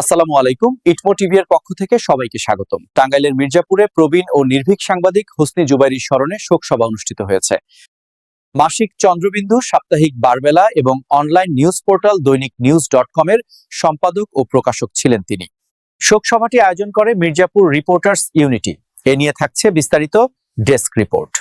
আসসালামু আলাইকুম, ইটমো টিভি এর পক্ষ থেকে সবাইকে স্বাগতম। টাঙ্গাইলের মির্জাপুরে প্রবীণ ও নির্ভীক সাংবাদিক হোসনি জুবাইরির স্মরণে শোক সভা অনুষ্ঠিত হয়েছে। মাসিক চন্দ্রবিন্দু, সাপ্তাহিক বারবেলা এবং online news portal Dainik news dot com এর সম্পাদক ও প্রকাশক ছিলেন তিনি। শোক সভাটি আয়োজন করে মির্জাপুর রিপোর্টার্স ইউনিটি। এ নিয়ে থাকছে বিস্তারিত ডেস্ক রিপোর্ট।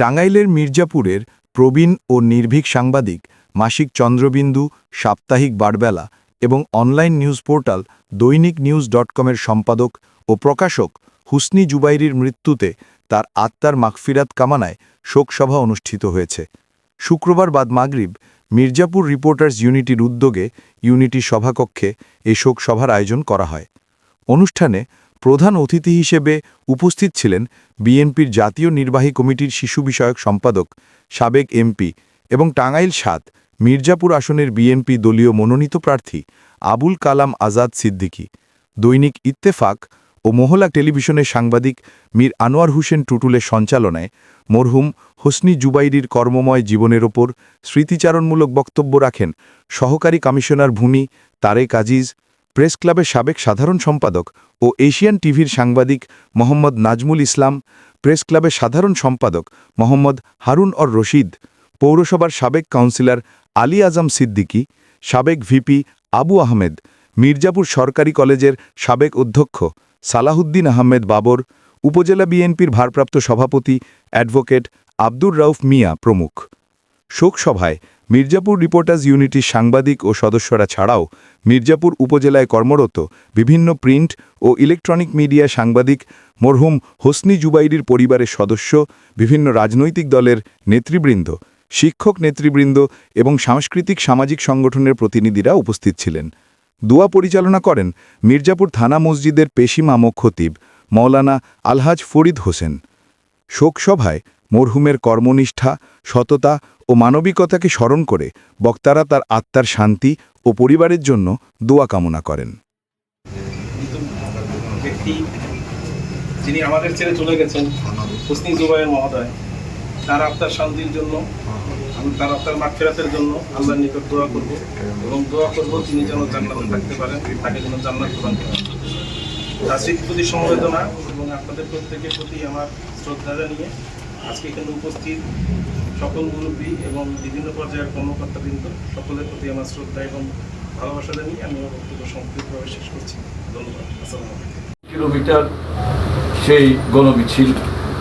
টাঙ্গাইলের মির্জাপুরের প্রবীণ ও নির্ভীক সাংবাদিক মাসিক চন্দ্রবিন্দু, সাপ্তাহিক বারবেলা এবং online news portal Dainik news dot কমের সম্পাদক ও প্রকাশক হুসনি জুবাইরির মৃত্যুতে তার আত্মার মাগফিরাত কামানায় শোকসভা অনুষ্ঠিত হয়েছে। শুক্রবার বাদ মাগরিব মির্জাপুর রিপোর্টার্স ইউনিটির উদ্যোগে ইউনিটি সভাকক্ষে এই শোকসভার আয়োজন করা হয়। অনুষ্ঠানে প্রধান অতিথি হিসেবে উপস্থিত ছিলেন বিএনপির জাতীয় নির্বাহী কমিটির শিশু বিষয়ক সম্পাদক, সাবেক এমপি এবং টাঙ্গাইল সাত, মির্জাপুর আসনের বিএনপি দলীয় মনোনীত প্রার্থী আবুল কালাম আজাদ সিদ্দিকী, দৈনিক ইত্তেফাক ও মোহলা টেলিভিশনের সাংবাদিক মীর আনোয়ার হোসেন টুটুলের সঞ্চালনায় মরহুম হোসনি জুবাইরির কর্মময় জীবনের ওপর স্মৃতিচারণমূলক বক্তব্য রাখেন সহকারী কমিশনার ভূমি তারেক আজিজ প্রেস ক্লাবের সাবেক সাধারণ সম্পাদক ও এশিয়ান টিভির সাংবাদিক মোহাম্মদ নাজমুল ইসলাম, প্রেস ক্লাবের সাধারণ সম্পাদক মোহাম্মদ হারুন অর রশিদ, পৌরসভার সাবেক কাউন্সিলর আলী আজম সিদ্দিকী, সাবেক ভিপি আবু আহমেদ, মির্জাপুর সরকারি কলেজের সাবেক অধ্যক্ষ সালাহুদ্দিন আহমেদ বাবর, উপজেলা বিএনপির ভারপ্রাপ্ত সভাপতি অ্যাডভোকেট আব্দুর রাউফ মিয়া প্রমুখ। শোকসভায় মির্জাপুর রিপোর্টার্স ইউনিটির সাংবাদিক ও সদস্যরা ছাড়াও মির্জাপুর উপজেলায় কর্মরত বিভিন্ন প্রিন্ট ও ইলেকট্রনিক মিডিয়া সাংবাদিক মরহুম হোসনি জুবাইরির পরিবারের সদস্য, বিভিন্ন রাজনৈতিক দলের নেতৃবৃন্দ, শিক্ষক নেতৃবৃন্দ এবং সাংস্কৃতিক সামাজিক সংগঠনের প্রতিনিধিরা উপস্থিত ছিলেন। দোয়া পরিচালনা করেন মির্জাপুর থানা মসজিদের পেশিমাম খতিব মৌলানা আলহাজ ফরিদ হোসেন। শোকসভায় মরহুমের কর্মনিষ্ঠা, সততা ও মানবিকতাকে স্মরণ করে বক্তারা তার আত্মার শান্তি ও পরিবারের জন্য দোয়া কামনা করেন। যিনি আমাদের ছেড়ে চলে গেছেন জুবাইর মহোদয়, তার আত্মার শান্তির জন্য, আমি তার আত্মার জন্য আল্লাহর নিকট দোয়া করব এবং দোয়া করব তিনি যেন জান্নাতে থাকতে পারেন, তাকে যেন জান্নাত প্রদান করেন। প্রতি সমবেদনা এবং আপনাদের প্রত্যেকের প্রতি আমার শ্রদ্ধা জানিয়ে আজকে এখানে উপস্থিত সকল মুরব্বী এবং বিভিন্ন পর্যায়ের কর্মকর্তাবৃন্দ, সকলের প্রতি আমার শ্রদ্ধা এবং ভালোবাসা জানিয়ে আমি আমার বক্তব্য সংক্ষিপ্তভাবে শেষ করছি। ধন্যবাদ। আসসালামু কিলোমিটার সেই গণমিছিল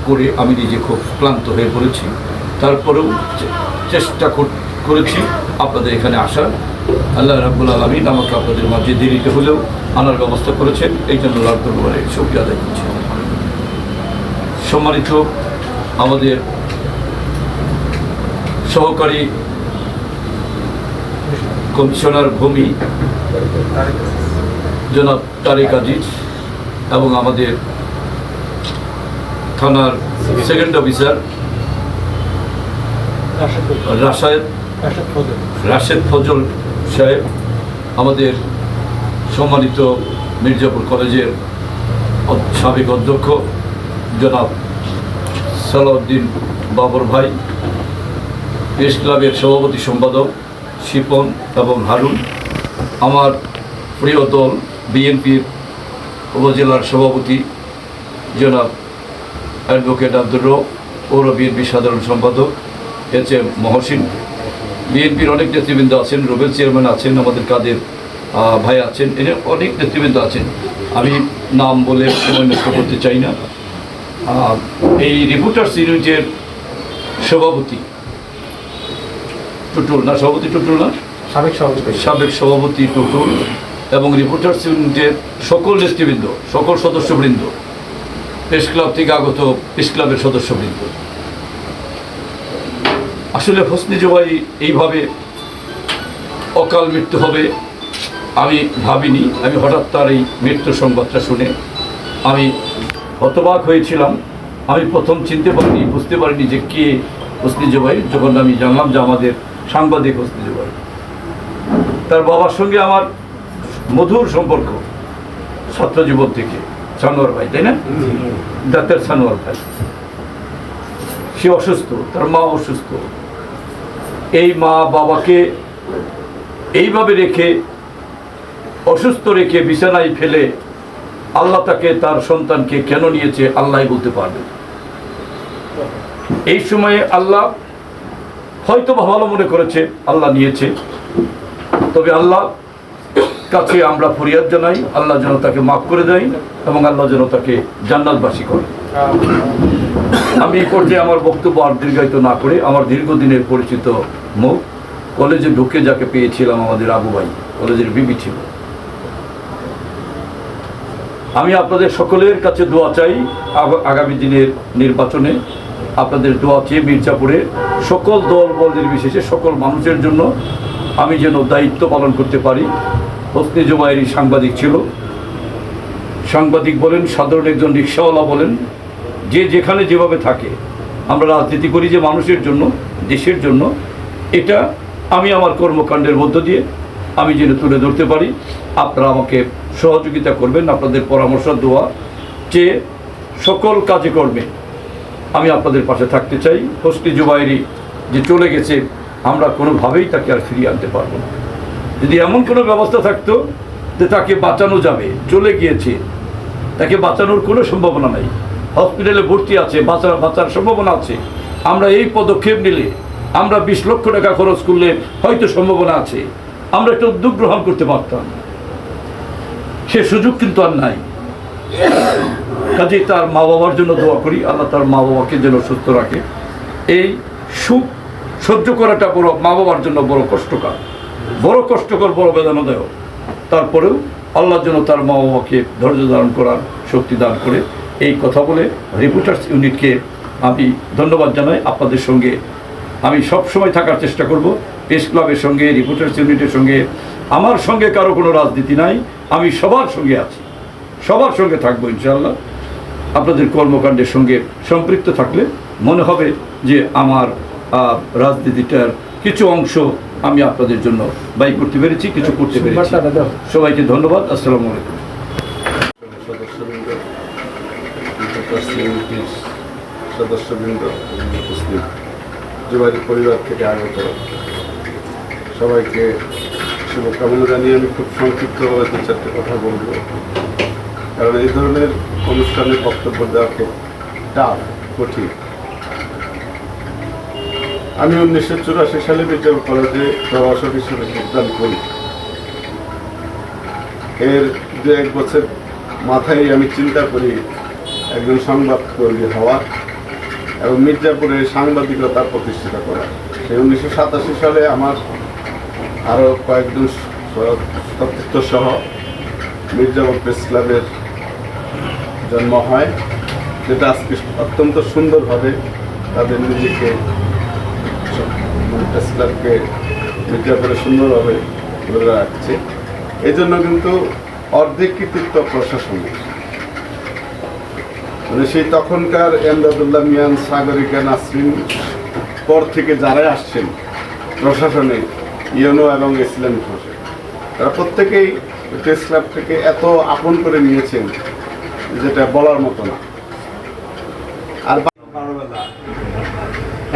করে আমি নিজে খুব ক্লান্ত হয়ে পড়েছি। তারপরেও চেষ্টা করেছি আপনাদের এখানে আসার। আল্লাহ রাব্বুল আলমিন আমাকে আপনাদের মাঝে দেরিতে হলেও আনার ব্যবস্থা করেছেন। এই জন্য লাভ দরবারে শুক্রিয়া আদায় করছি। সম্মানিত আমাদের সহকারী কমিশনার ভূমি জনাব তারেক আজিজ এবং আমাদের থানার সেকেন্ড অফিসার রাশাদ, রাশেদ ফজল সাহেব, আমাদের সম্মানিত মির্জাপুর কলেজের সাবেক অধ্যক্ষ জনাব সালাউদ্দিন বাবর ভাই, প্রেস ক্লাবের সভাপতি সম্পাদক শিপন এবং হারুন, আমার প্রিয় দল বিএনপির উপজেলার সভাপতি জনাব অ্যাডভোকেট আব্দুর রব, পৌর বিএনপির সাধারণ সম্পাদক এইচ এম মহসিন। বিএনপির অনেক নেতৃবৃন্দ আছেন, রুবেল চেয়ারম্যান আছেন, আমাদের কাদের ভাই আছেন এনে অনেক নেতৃবৃন্দ আছেন। আমি নাম বলে সময় নষ্ট করতে চাই না। এই রিপোর্টার্স ইউনিটের সভাপতি। টুটুল না সভাপতি টুটুল না? সাবেক সভাপতি। সাবেক সভাপতি টুটুল এবং রিপোর্টার্স ইউনিটের সকল নেতৃবৃন্দ সকল সদস্যবৃন্দ প্রেস ক্লাব থেকে আগত প্রেস ক্লাবের সদস্যবৃন্দ। আসলে হোসনি জবাই এইভাবে অকাল মৃত্যু হবে আমি ভাবিনি। আমি হঠাৎ তার এই মৃত্যু সংবাদটা শুনে আমি হতবাক হয়েছিলাম। আমি প্রথম চিনতে পারিনি, বুঝতে পারিনি যে কে হোসনি জবাই যখন আমি জানলাম যে আমাদের সাংবাদিক হোসনি জবাই তার বাবার সঙ্গে আমার মধুর সম্পর্ক, ছাত্র জীবন থেকে। সানোয়ার ভাই, তাই না? ডাক্তার সানোয়ার ভাই। সে অসুস্থ, তার মা অসুস্থ। এই মা বাবাকে এইভাবে রেখে, অসুস্থ রেখে বিছানায় ফেলে আল্লাহ তাকে তার সন্তানকে কেন নিয়েছে আল্লাহ বলতে পারবে। এই সময়ে আল্লাহ হয়তো ভালো মনে করেছে, আল্লাহ নিয়েছে। তবে আল্লাহ কাছে আমরা ফরিয়াদ জানাই, আল্লাহ যেন তাকে মাফ করে দেয় এবং আল্লাহ যেন তাকে জান্নাতবাসী করে। আমি এই পর্যায়ে আমার বক্তব্য আর দীর্ঘায়িত না করে আমার দীর্ঘদিনের পরিচিত মুখ কলেজে ঢুকে যাকে পেয়েছিলাম আমাদের আবু ভাই, কলেজের বিবি ছিল। আমি আপনাদের সকলের কাছে দোয়া চাই আগ- আগামী দিনের নির্বাচনে। আপনাদের দোয়া চেয়ে মির্জাপুরে সকল দল, বল নির্বিশেষে সকল মানুষের জন্য আমি যেন দায়িত্ব পালন করতে পারি। হসনি জুবাইরি সাংবাদিক ছিল। সাংবাদিক বলেন, সাধারণ একজন রিক্সাওয়ালা বলেন, যে যেখানে যেভাবে থাকে, আমরা রাজনীতি করি যে মানুষের জন্য, দেশের জন্য। এটা আমি আমার কর্মকাণ্ডের মধ্য দিয়ে আমি যেন তুলে ধরতে পারি। আপনারা আমাকে সহযোগিতা করবেন, আপনাদের পরামর্শ দেওয়া চেয়ে সকল কাজে কর্মে আমি আপনাদের পাশে থাকতে চাই। হোসনি জুবাইরি যে চলে গেছে, আমরা কোনোভাবেই তাকে আর ফিরিয়ে আনতে পারব না। যদি এমন কোনো ব্যবস্থা থাকতো যে তাকে বাঁচানো যাবে, চলে গিয়েছে, তাকে বাঁচানোর কোনো সম্ভাবনা নাই। হসপিটালে ভর্তি আছে বাঁচা বাঁচার সম্ভাবনা আছে। আমরা এই পদক্ষেপ নিলে, আমরা বিশ লক্ষ টাকা খরচ করলে হয়তো সম্ভাবনা আছে। আমরা একটা উদ্যোগ গ্রহণ করতে পারতাম। সে সুযোগ কিন্তু আর নাই। কাজেই তার মা বাবার জন্য দোয়া করি, আল্লাহ তার মা বাবাকে যেন সুস্থ রাখে। এই সুখ সহ্য করাটা বড় মা বাবার জন্য বড় কষ্টকর। বড় কষ্টকর, বড় বেদনাদায়ক। তারপরেও আল্লাহ যেন তার মা বাবাকে ধৈর্য ধারণ করার শক্তি দান করে। এই কথা বলে রিপোর্টার্স ইউনিটকে আমি ধন্যবাদ জানাই। আপনাদের সঙ্গে আমি সব সময় থাকার চেষ্টা করব। প্রেস ক্লাবের সঙ্গে রিপোর্টার্স ইউনিটের সঙ্গে আমার সঙ্গে কারও কোনো রাজনীতি নাই আমি সবার সঙ্গে আছি। সবার সঙ্গে থাকব ইনশাল্লাহ আপনাদের কর্মকাণ্ডের সঙ্গে সম্পৃক্ত থাকলে মনে হবে যে আমার রাজনীতিটার কিছু অংশ আমি আপনাদের জন্য ব্যয় করতে পেরেছি কিছু করতে পেরেছি। সবাইকে ধন্যবাদ আসসালামু আলাইকুম। সদস্যবৃন্দ সদস্যবৃন্দ উপস্থিত। জুবাইরি পরিবার থেকে আগত। সবাইকে শুভকামনা জানিয়ে আমি খুব সংক্ষিপ্তভাবে দু চারটে কথা বলব। কারণ এই ধরনের অনুষ্ঠানে বক্তব্য দেওয়া খুব টাফ, কঠিন। আমি উনিশশো চুরাশি সালে বিদ্যালয় কলেজে প্রভাষক হিসেবে যোগদান করি। এর দু এক বছর মাথায় আমি চিন্তা করি, একজন সংবাদকর্মী হওয়ার এবং মির্জাপুরে সাংবাদিকতা প্রতিষ্ঠিত করা। সেই উনিশশো সাতাশি সালে আমার আরও কয়েকজন সহ মির্জাপুর প্রেস ক্লাবের জন্ম হয়, যেটা আজকে অত্যন্ত সুন্দরভাবে তাদের নিজেকে প্রেস ক্লাবকে মির্জাপুরে সুন্দরভাবে ধরে রাখছে। এই জন্য কিন্তু অর্ধেক কৃতিত্ব প্রশাসনের। মানে সেই তখনকার এমদাদুল্লাহ মিয়ান সাগরিকা নাসরিন, পর থেকে যারাই আসছেন প্রশাসনে ইউনো এবং ইসলামিক প্রশাসন তারা প্রত্যেকেই প্রেস ক্লাব থেকে এত আপন করে নিয়েছেন যেটা বলার মতো না। আর বারোবেলা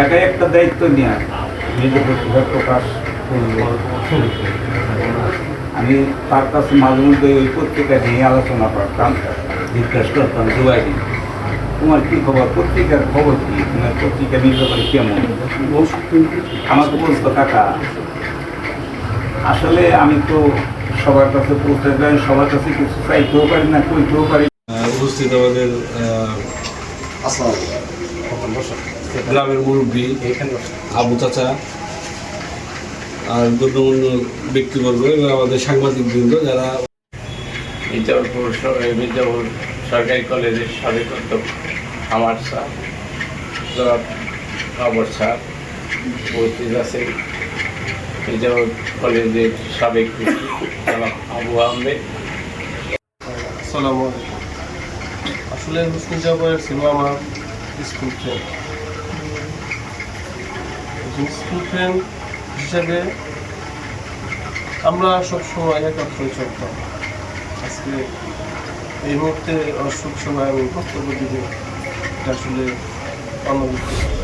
একাই একটা দায়িত্ব নিয়ে নিজের প্রকাশ আমি তার কাছে মাঝে মধ্যে ওই পত্রিকা নিয়ে আলোচনা করতাম জিজ্ঞেস করতাম জুয়ারি তোমার কি খবর? পত্রিকার খবর কি? তোমার পত্রিকা পারে কেমন? আমাকে বলতো কাকা আসলে আমি তো সবার কাছে পৌঁছে যাই সবার কাছে কিছু চাইতেও পারি না কইতেও পারি উপস্থিত আমাদের গ্রামের মুরব্বী আবু চাচা আর গণ্যমান্য ব্যক্তিবর্গ এবং আমাদের সাংবাদিক বৃন্দ যারা মির্জাপুর মির্জাপুর সরকারি কলেজের সাবেক অধ্যক্ষ আমার স্যার জনাব কাবর স্যার উপস্থিত আছেন। মির্জাপুর কলেজের সাবেক আবু আহমেদ। আসলে হুসনুল জাফরের ছিল আমার স্কুল ফ্রেন্ড স্কুল ফ্রেন্ড হিসেবে আমরা সবসময় একাত্রই চলতাম। আজকে এই মুহূর্তে অসুখ সময় আমি বক্তব্য দিতে এটা আসলে অনভিজ্ঞ।